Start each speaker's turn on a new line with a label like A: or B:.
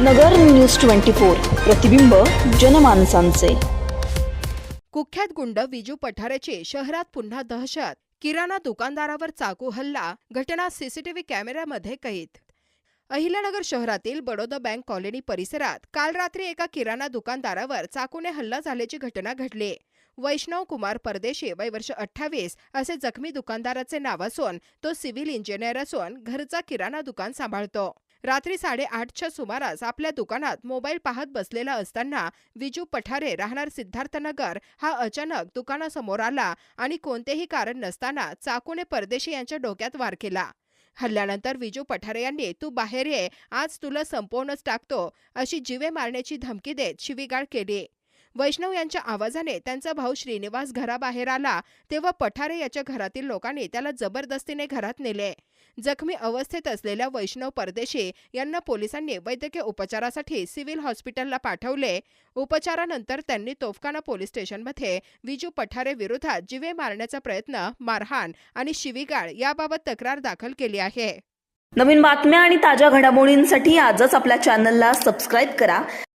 A: नगर news twenty four प्रतिबिंब जनमानसांचे.
B: कुख्यात गुंड विजू पठारेची शहरात पुन्हा दहशत. किराणा दुकानदारावर चाकू हल्ला घटना सीसीटीव्ही कॅमेऱ्यामध्ये कैद. अहिल्यानगर शहरातील बडोदा बँक कॉलनी परिसरात काल रात्री एका किराणा दुकानदारावर चाकूने हल्ला झाल्याची घटना घडली. वैष्णव कुमार परदेशी वय वर्ष अठ्ठावीस असे जखमी दुकानदाराचे नाव असून तो सिव्हिल इंजिनियर असून घरचा किराणा दुकान सांभाळतो. रात्री साडेआठच्या सुमारास आपल्या दुकानात मोबाईल पाहत बसलेला असताना विजू पठारे राहणार सिद्धार्थनगर हा अचानक दुकानासमोर आला आणि कोणतेही कारण नसताना चाकूने परदेशी यांच्या डोक्यात वार केला. हल्ल्यानंतर विजू पठारे यांनी तू बाहेर ये आज तुला संपवूनच टाकतो अशी जीवे मारण्याची धमकी देत शिवीगाळ केली. वैष्णव यांच्या आवाजाने त्यांचा भाऊ श्रीनिवास घराबाहेर आला तेव्हा पठारे याच्या घरातील लोकांनी त्याला जबरदस्तीने घरात नेले. जखमी अवस्थेत असलेल्या वैष्णव परदेशी यांना पोलिसांनी वैद्यकीय उपचारासाठी सिव्हिल हॉस्पिटलला पाठवले. उपचारानंतर त्यांनी तोफखाना पोलीस स्टेशनमध्ये विजू पठारे विरोधात जिवे मारण्याचा प्रयत्न मारहाण आणि शिवीगाळ याबाबत तक्रार दाखल केली आहे.
A: नवीन बातम्या आणि ताज्या घडामोडींसाठी आजच आपल्या चॅनलला सबस्क्राईब करा.